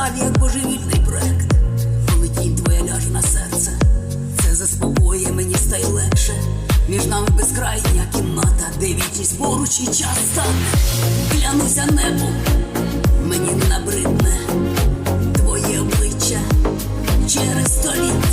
став як божевільний проект, коли твоє твоя ляже на серце, це заспокоює мені стає легше. Між нами безкрайня кімната, де вічність поруч і час стане. Клянуся небом, мені набридне твоє обличчя через століття.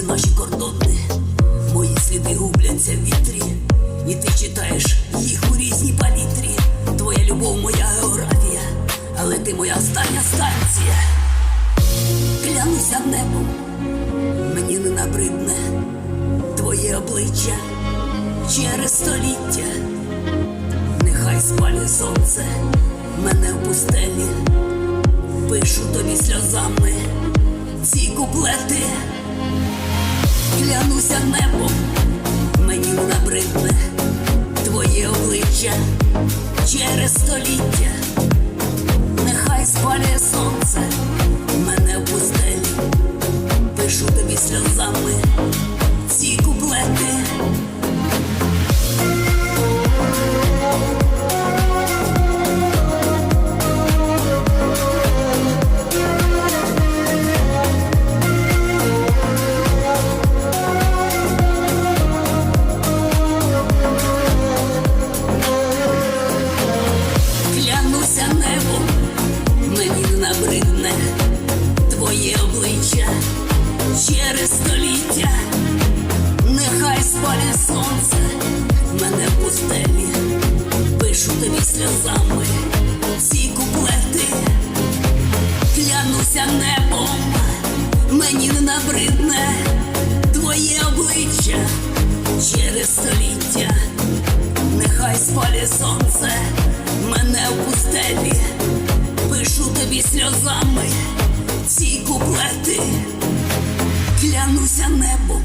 Всі наші кордони. Мої сліди губляться в вітрі, і ти читаєш їх у різній палітрі. Твоя любов, моя географія, але ти моя остання станція. Клянуся небом, мені не набридне твоє обличчя через століття. Нехай спалює сонце мене в пустелі, пишу тобі сльозами ці куплети, клянуся небом, мені набридне твоє обличчя через століття, нехай спалює сонце мене в пустелі, пишу тобі сльозами тобі сльозами. Ці куплети, клянуся небом, мені не набридне твоє обличчя через століття. Нехай спалює сонце мене в пустелі, пишу тобі сльозами. Ці куплети, клянуся небом,